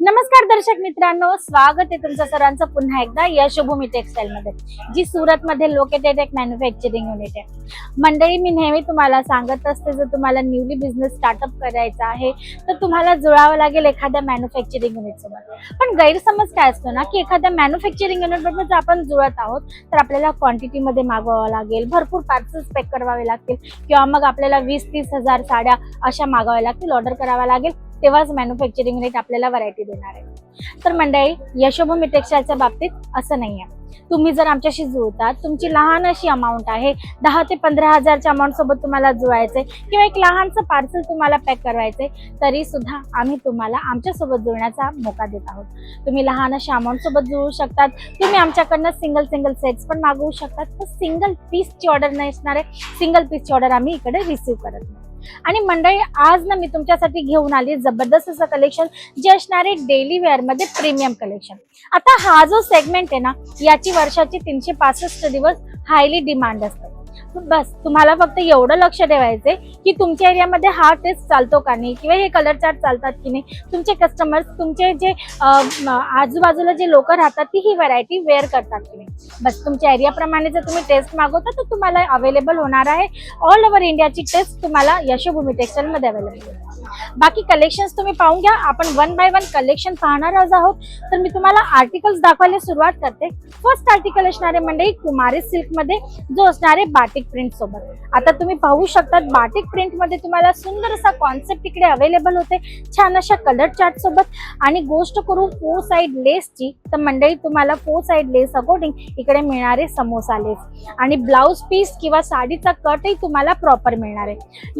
नमस्कार दर्शक मित्रांनो स्वागत आहे तुमचं सरांचं पुन्हा एकदा यशोभूमी टेक्सटाईल मध्ये जी सुरत मध्ये लोकेटेड एक मॅन्युफॅक्चरिंग युनिट आहे. मंडळी मी नेहमी तुम्हाला सांगत असते जर तुम्हाला न्यूली बिझनेस स्टार्टअप करायचा आहे तर तुम्हाला जुळावं लागेल एखाद्या मॅन्युफॅक्चरिंग युनिट सोबत. पण गैरसमज काय असतो ना की एखाद्या मॅन्युफॅक्चरिंग युनिट बरोबर जर आपण जुळत आहोत तर आपल्याला क्वांटिटी मध्ये मागवावं लागेल भरपूर पार्सल्स पॅक करावे लागतील किंवा मग आपल्याला वीस तीस हजार साड्या अशा मागवाव्या लागतील ऑर्डर कराव्या लागेल तेव्हाच मॅन्युफॅक्चरिंग रेट आपल्याला व्हरायटी देणार आहे. तर मंडळी यशोभूमी टेक्सटाईलच्या बाबतीत असं नाही आहे तुम्ही जर आमच्याशी जुळतात तुमची लहान अशी अमाऊंट आहे दहा ते पंधरा हजारच्या अमाऊंट सोबत तुम्हाला जुळायचंय किंवा एक लहानचं पार्सल तुम्हाला पॅक करायचंय तरी सुद्धा आम्ही तुम्हाला आमच्यासोबत जुळण्याचा मोका देत आहोत. तुम्ही लहान अशा अमाऊंट सोबत जुळू शकतात तुम्ही आमच्याकडनं सिंगल सिंगल सेट्स पण मागवू शकतात तर सिंगल पीसची ऑर्डर नसणार आहे सिंगल पीसची ऑर्डर आम्ही इकडे रिसिव्ह करत नाही. आणि मंडळी आज ना मी तुमच्यासाठी घेऊन आली जबरदस्त असं कलेक्शन जे असणारे डेली वेअरमध्ये प्रीमियम कलेक्शन आता हा जो सेगमेंट आहे ना याची वर्षाची तीनशे पासष्ट दिवस हायली डिमांड असते. बस तुम्हाला फक्त एवढं लक्ष ठेवायचंय की तुमच्या एरियामध्ये हा टेस्ट चालतो का नाही किंवा हे कलर चार्ट चालतात की नाही? तुमचे कस्टमर्स तुमचे जे आजूबाजूला जे लोक राहतात ती ही व्हरायटी वेअर करतात की नाही? बस तुमच्या एरियाप्रमाणे जर तुम्ही टेस्ट मागवता तर तुम्हाला अवेलेबल होणार आहे. ऑल ओव्हर इंडियाची टेस्ट तुम्हाला यशोभूमी टेक्सटाईल मध्ये अवेलेबल आहे. बाकी कलेक्शन्स तुम्ही पाहून घ्या. आपण वन बाय वन कलेक्शन पाहणार आहोत. तर मी तुम्हाला आर्टिकल्स दाखवायला सुरुवात करते. फर्स्ट आर्टिकल असणारे म्हणजे कुमारी सिल्कमध्ये जो असणारे बाटे बाटिक प्रिंट सोबत. आता तुम्ही पाहू शकतात बाटिक प्रिंटमध्ये तुम्हाला सुंदर असा कॉन्सेप्ट इकडे अवेलेबल होते. छान अशा कलर चार्ट सोबत. आणि गोष्ट करू फोर साइड लेसची तर मंडळी तुम्हाला फोर साइड लेस अकॉर्डिंग इकडे मिळणारे समोसा लेस आणि ब्लाउज पीस किंवा साडीचा कटही तुम्हाला प्रॉपर मिळणार आहे.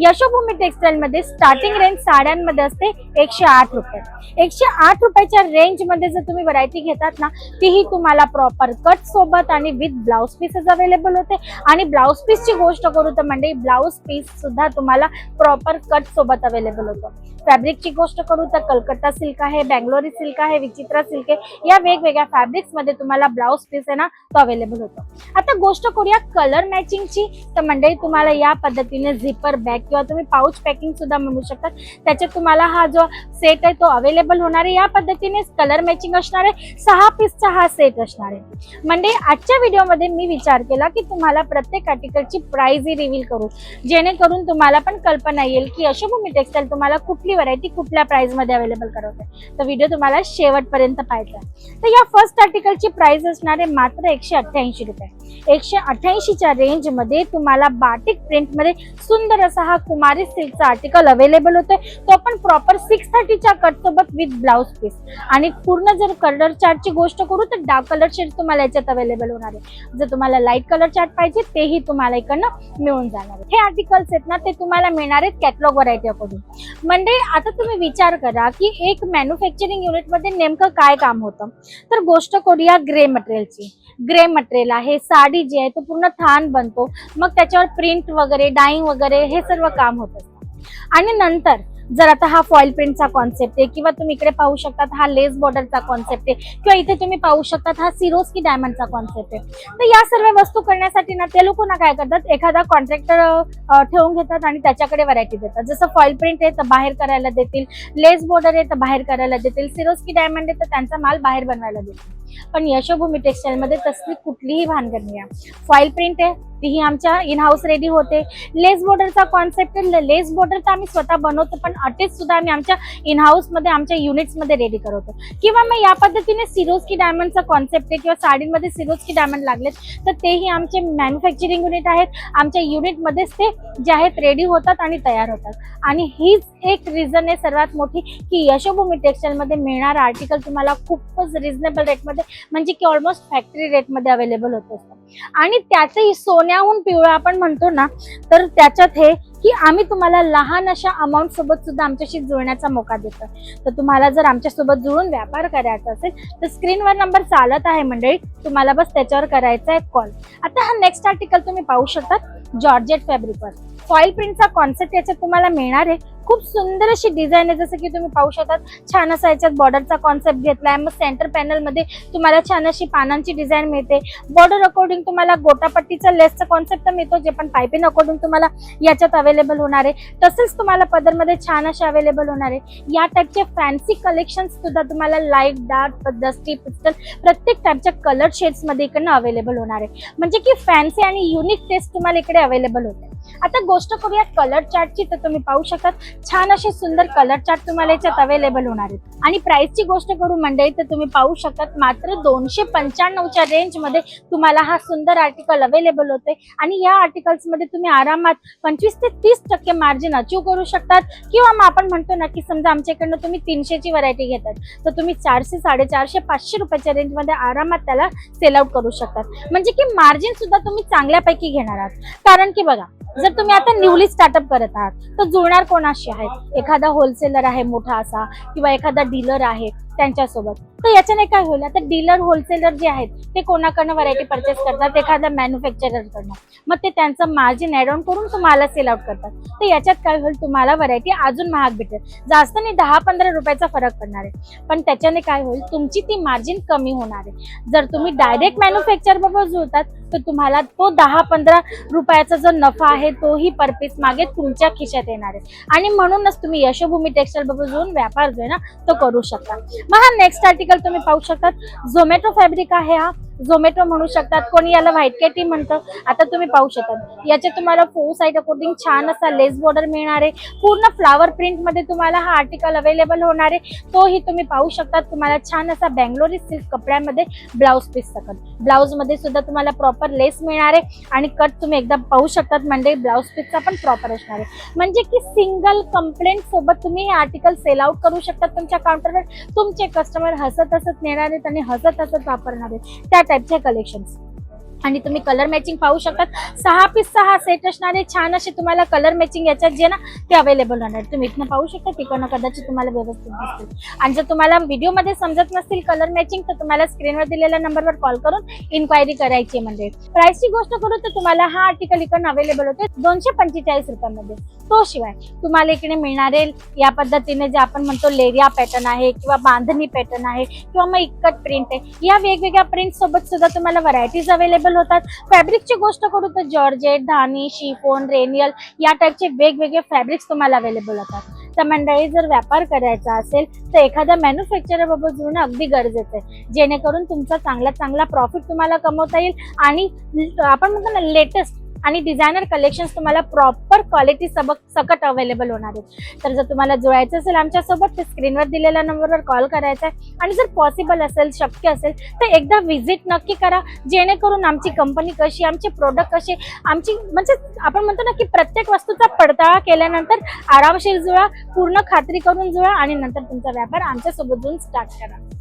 यशोभूमी टेक्सटाईल मध्ये स्टार्टिंग रेंज साड्यांमध्ये असते एकशे आठ रुपये. एकशे आठ रुपयाच्या रेंजमध्ये जर तुम्ही व्हरायटी घेतात ना तीही तुम्हाला प्रॉपर कट सोबत आणि विथ ब्लाउज पीसेस अवेलेबल होते. आणि ब्लाउज पीसची गोष्ट करू तर म्हणजे ब्लाऊज पीस सुद्धा तुम्हाला प्रॉपर कट सोबत अवेलेबल होतं. फॅब्रिकची गोष्ट करू तर कलकत्ता सिल्क आहे बँगलोरी सिल्क आहे विचित्रा सिल्क आहे. या वेगवेगळ्या फॅब्रिक्समध्ये तुम्हाला ब्लाऊज पीस आहे ना तो अवेलेबल होतो. आता गोष्ट करूया कलर मॅचिंगची तर मंडळी तुम्हाला या पद्धतीने झिपर बॅग किंवा तुम्ही पाऊच पॅकिंग सुद्धा म्हणू शकता. त्याच्यात तुम्हाला हा जो सेट आहे तो अवेलेबल होणार आहे. या पद्धतीने कलर मॅचिंग असणार आहे. सहा पीसचा हा सेट असणार आहे. म्हणजे आजच्या व्हिडिओमध्ये मी विचार केला की तुम्हाला प्रत्येक आर्टिकल प्राइस ही रिव्हील करू. जेणेकरून तुम्हाला पण कल्पना येईल की यशोभूमी टेक्सटाईल तुम्हाला कुठली व्हरायटी कुठल्या प्राईजमध्ये अवेलेबल करवते. तर व्हिडिओ तुम्हाला शेवटपर्यंत पाहायचा तर या फर्स्ट आर्टिकलची प्राईज असणार आहे मात्र एकशे अठ्ठ्याऐंशी रुपये. एकशे अठ्ठ्याऐंशीच्या रेंजमध्ये तुम्हाला बाटिक प्रिंटमध्ये सुंदर असा हा कुमारी सिल्कचा आर्टिकल अवेलेबल होतोय. तो पण प्रॉपर सिक्स थर्टीच्या कटसोबत विथ ब्लाउज पीस आणि पूर्ण जर कलर चार्टची गोष्ट करू तर डार्क कलर शेड तुम्हाला याच्यात अवेलेबल होणार आहे. जर तुम्हाला लाइट कलर चार्ट पाहिजे तेही तुम्हाला इकडनं मिळून जाणार हे आर्टिकल्स आहेत ना ते तुम्हाला मिळणार आहेत कॅटलॉग व्हरायटीकडून म्हणजे आता तुम्ही विचार करा की एक मॅन्युफॅक्चरिंग युनिटमध्ये नेमकं काय काम होतं? तर गोष्ट करूया ग्रे मटेरियलची ग्रे मटेरियल आहे साडी जी आहे तो पूर्ण थान बनतो. मग त्याच्यावर प्रिंट वगैरे डाईंग वगैरे हे सर्व काम होत असतं. आणि नंतर जर आता हा फॉईल प्रिंटचा कॉन्सेप्ट आहे किंवा तुम्ही इकडे पाहू शकतात हा लेस बॉर्डरचा कॉन्सेप्ट आहे किंवा इथे तुम्ही पाहू शकतात हा सिरोस्की डायमंडचा कॉन्सेप्ट आहे. तर या सर्व वस्तू करण्यासाठी ना ते लोक ना काय करतात एखादा कॉन्ट्रॅक्टर ठेवून घेतात आणि त्याच्याकडे व्हरायटी देतात. जसं फॉईल प्रिंट आहे तर बाहेर करायला देतील. लेस बॉर्डर आहे तर बाहेर करायला देतील. सिरोस्की डायमंड आहे तर त्यांचा माल बाहेर बनवायला देतील. पण यशोभूमी टेक्सटाईलमध्ये तसली कुठलीही भानगड नाही आहे. फॉईल प्रिंट आहे तीही आमच्या इन हाऊस रेडी होते लेस बॉर्डरचा कॉन्सेप्ट आहे लेस बॉर्डर तर आम्ही स्वतः बनवतो पण अटेच सुद्धा आम्ही आमच्या इन हाऊसमध्ये आमच्या युनिट्समध्ये रेडी करवतो. किंवा मग या पद्धतीने सिरोस्की डायमंडचा कॉन्सेप्ट आहे किंवा साडीमध्ये सिरोस्की डायमंड लागलेत तर तेही आमचे मॅन्युफॅक्चरिंग युनिट आहेत. आमच्या युनिटमध्येच ते जे आहेत रेडी होतात आणि तयार होतात. आणि हीच एक रिझन आहे सर्वात मोठी की यशोभूमी टेक्सटाईल मध्ये आर्टिकल तुम्हाला खूपच रिझनेबल रेटमध्ये म्हणजे की ऑलमोस्ट फॅक्टरी रेटमध्ये अवेलेबल होत असतं. आणि त्याचंही सोन्याहून पिवळं आपण म्हणतो ना तर त्याच्यात हे की आम्ही तुम्हाला लहान अशा अमाऊंट सोबत सुद्धा आमच्याशी जुळण्याचा मोका देतो तर तुम्हाला जर आमच्यासोबत जुळून व्यापार करायचा असेल तर स्क्रीनवर नंबर चालत आहे मंडळी. तुम्हाला बस त्याच्यावर करायचा आहे कॉल आता हा नेक्स्ट आर्टिकल तुम्ही पाहू शकता जॉर्जेट फॅब्रिकवर फॉईल प्रिंटचा कॉन्सेप्ट याच्यात तुम्हाला मिळणार आहे. खूप सुंदर अशी डिझाईन आहे. जसं की तुम्ही पाहू शकतात छान असा याच्यात बॉर्डरचा कॉन्सेप्ट घेतला आहे मग सेंटर पॅनलमध्ये तुम्हाला छान अशी पानांची डिझाईन मिळते. बॉर्डर अकॉर्डिंग तुम्हाला गोटापट्टीचा लेसचा कॉन्सेप्ट मिळतो जे पण पायपिंग अकॉर्डिंग तुम्हाला याच्यात अवेलेबल होणार आहे. तसेच तुम्हाला पदरमध्ये छान असे अवेलेबल होणार आहे. या टाईपचे फॅन्सी कलेक्शन सुद्धा तुम्हाला लाइट डार्क डस्टी पिस्टल प्रत्येक टाईपच्या कलर शेड्समध्ये इकडनं अवेलेबल होणार आहे. म्हणजे की फॅन्सी आणि युनिक टेस्ट तुम्हाला इकडे अवेलेबल होते. आता गोष्ट करूया कलर चार्टची तर तुम्ही पाहू शकतात. छान असे सुंदर कलर चार्ट तुम्हाला याच्यात अवेलेबल होणार आहेत. आणि प्राइसची गोष्ट करू मंडळी तर तुम्ही पाहू शकतात मात्र दोनशे पंच्याण्णवच्या रेंजमध्ये तुम्हाला हा सुंदर आर्टिकल अवेलेबल होते आणि या आर्टिकल्समध्ये तुम्ही आरामात पंचवीस ते तीस टक्के मार्जिन अचीव करू शकतात. किंवा मग आपण म्हणतो ना की समजा आमच्याकडनं तुम्ही तीनशेची व्हरायटी घेतात तर तुम्ही चारशे साडेचारशे पाचशे रुपयाच्या रेंजमध्ये आरामात त्याला सेल आउट करू शकतात. म्हणजे की मार्जिन सुद्धा तुम्ही चांगल्यापैकी घेणार आहात. कारण की बघा जर तुम्ही आता न्यूली स्टार्टअप करत आहात तर जुळणार कोणाशी? आहेत. एखादा होलसेलर आहे मोठा असा किंवा एखादा डीलर आहे त्यांच्यासोबत. तर याच्याने काय होईल? आता डीलर होलसेलर जे आहेत ते कोणाकडनं व्हरायटी परचेस करतात? एखाद्या मॅन्युफॅक्चररकडनं मग ते त्यांचं मार्जिन ऍड ऑन करून तुम्हाला सेल आउट करतात. तर याच्यात काय होईल? तुम्हाला व्हरायटी अजून महाग भेटेल. जास्त नाही दहा पंधरा रुपयाचा फरक पडणार आहे. पण त्याच्याने काय होईल? तुमची ती मार्जिन कमी होणार आहे. जर तुम्ही डायरेक्ट मॅन्युफॅक्चर बरोबर जुळतात तर तुम्हाला तो दहा पंधरा रुपयाचा जो नफा आहे तोही परपीस मागे तुमच्या खिशात येणार आहे. आणि म्हणूनच तुम्ही यशोभूमी टेक्सटाईल बरोबर जुळून व्यापार जो आहे ना तो करू शकता. मग हा नेक्स्ट आर्टिकल तुम्ही पाहू शकतात. झोमॅटो फॅब्रिक आहे हा. झोमॅटो म्हणू शकतात. कोणी याला व्हाईट कॅटी म्हणतं. आता तुम्ही पाहू शकतात. याचे तुम्हाला फोर साईड अकॉर्डिंग छान असा लेस बॉर्डर मिळणार आहे. पूर्ण फ्लावर प्रिंटमध्ये तुम्हाला हा आर्टिकल अवेलेबल होणार आहे. तोही तुम्ही पाहू शकतात. तुम्हाला छान असा बँगलोरी सिल्क कपड्यामध्ये ब्लाऊज पीस सकत ब्लाऊजमध्ये सुद्धा तुम्हाला प्रॉपर लेस मिळणार आहे. आणि कट तुम्ही एकदा पाहू शकतात. म्हणजे ब्लाऊज पीसचा पण प्रॉपर असणार आहे. म्हणजे की सिंगल कंप्लेंट सोबत तुम्ही हे आर्टिकल सेल आउट करू शकतात तुमच्या काउंटरवर तुमचे कस्टमर हसत हसत नेणार आहेत आणि हसत हसत वापरणार आहेत. त्या टाईपचे कलेक्शन्स आणि तुम्ही कलर मॅचिंग पाहू शकतात. सहा पीस सहा सेट असणारे छान असे तुम्हाला कलर मॅचिंग याच्यात जे ना ते अवेलेबल होणार. तुम्ही इथनं पाहू शकता तिकडनं कदाचित तुम्हाला व्यवस्थित दिसतील. आणि जर तुम्हाला व्हिडिओमध्ये समजत नसतील कलर मॅचिंग तर तुम्हाला स्क्रीनवर दिलेल्या नंबरवर कॉल करून इन्क्वायरी करायची म्हणजे. प्राइसची गोष्ट करू तर तुम्हाला हा आर्टिकल इकडनं अवेलेबल होते दोनशे पंचेचाळीस रुपयामध्ये. तो शिवाय तुम्हाला इकडे मिळणारे या पद्धतीने जे आपण म्हणतो लेरिया पॅटर्न आहे किंवा बांधणी पॅटर्न आहे किंवा मग इकट प्रिंट आहे. या वेगवेगळ्या प्रिंट सोबत सुद्धा तुम्हाला व्हरायटीज अवेलेबल होतात. फॅब्रिकची गोष्ट करू तर जॉर्जेट धानी शिफोन रेनियल या टाईपचे वेगवेगळे फॅब्रिक्स तुम्हाला अवेलेबल होतात. तर मंडळी जर व्यापार करायचा असेल तर एखाद्या मॅन्युफॅक्चरबाबत जुळणं अगदी गरजेचं आहे. जेणेकरून तुमचा चांगला चांगला प्रॉफिट तुम्हाला कमवता येईल आणि आपण म्हणतो ना लेटेस्ट आणि डिझायनर कलेक्शन्स तुम्हाला प्रॉपर क्वालिटी सबक सकट अवेलेबल होणार आहेत. तर जर तुम्हाला जुळायचं असेल आमच्यासोबत तर स्क्रीनवर दिलेल्या नंबरवर कॉल करायचा आहे. आणि जर पॉसिबल असेल शक्य असेल तर एकदा व्हिजिट नक्की करा. जेणेकरून आमची कंपनी कशी आमचे प्रोडक्ट कसे आमची म्हणजे आपण म्हणतो ना की प्रत्येक वस्तूचा पडताळा केल्यानंतर आरामशीर जुळा पूर्ण खात्री करून जुळा आणि नंतर तुमचा व्यापार आमच्यासोबत जाऊन स्टार्ट करा.